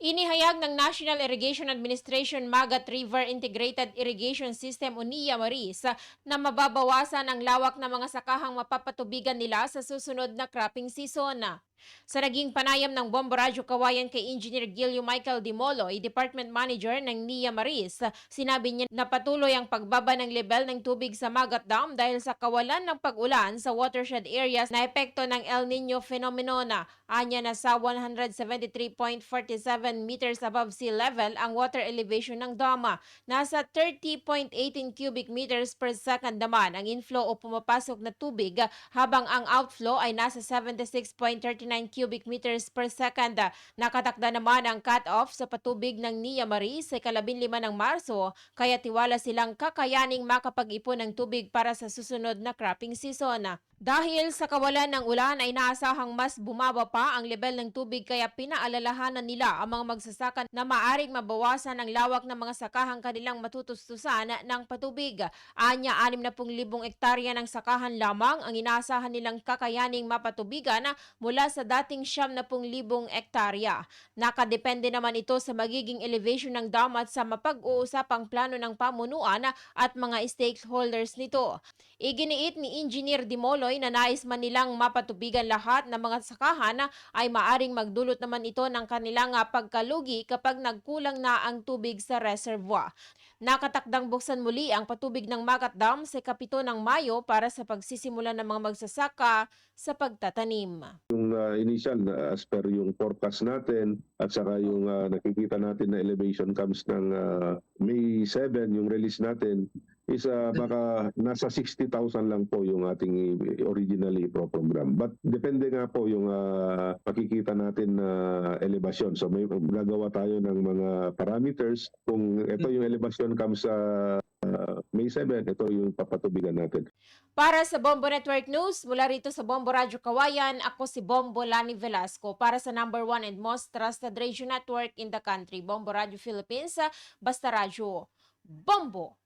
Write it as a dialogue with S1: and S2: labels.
S1: Inihayag ng National Irrigation Administration Magat River Integrated Irrigation System o NIA Maris na mababawasan ang lawak ng mga sakahang mapapatubigan nila sa susunod na cropping season. Sa naging panayam ng Bombo Radyo Kawayan kay Engineer Gilio Michael Dimoloy, Department Manager ng NIA Maris, sinabi niya na patuloy ang pagbaba ng level ng tubig sa Magat Dam dahil sa kawalan ng pag-ulan sa watershed areas na epekto ng El Nino phenomena. Anya na sa 173.47 meters above sea level ang water elevation ng dama. Nasa 30.18 cubic meters per second naman ang inflow o pumapasok na tubig habang ang outflow ay nasa 76.39 cubic meters per second. Nakatakda naman ang cut-off sa patubig ng Nia Maris sa ikalabing lima ng Marso kaya tiwala silang kakayaning makapag-ipon ng tubig para sa susunod na cropping season. Dahil sa kawalan ng ulan ay naasahang mas bumaba pa ang level ng tubig kaya pinaalalahanan nila ang mga magsasaka na maaring mabawasan ang lawak ng mga sakahang kanilang matutustusan ng patubig. Anya 60,000 ektarya ng sakahan lamang ang inaasahan nilang kakayaning mapatubigan mula sa dating 70,000 ektarya. Nakadepende naman ito sa magiging elevation ng dam at sa mapag-uusapang plano ng pamunuan at mga stakeholders nito. Iginiit ni Engineer Dimoloy na nais man nilang mapatubigan lahat ng mga sakahan ay maaring magdulot naman ito ng kanilang ah, pagkalugi kapag nagkulang na ang tubig sa reservoir. Nakatakdang buksan muli ang patubig ng Magat Dam sa kapito ng Mayo para sa pagsisimula ng mga magsasaka sa pagtatanim.
S2: yung uh, initial na as per yung forecast natin at saka yung uh, nakikita natin na elevation comes ng uh, May 7 yung release natin is uh, baka nasa 60,000 lang po yung ating originally pro program. But depende nga po yung uh, pakikita natin na elevation so may gagawa tayo ng mga parameters. Kung ito yung elevation comes sa uh, May 7 ito yung papatubigan natin.
S1: Para sa Bombo Network News, mula rito sa Bombo Radyo Kawayan, ako si Bombo Lani Velasco. Para sa number one and most trusted radio network in the country, Bombo Radio Philippines, Basta Radyo. Bombo!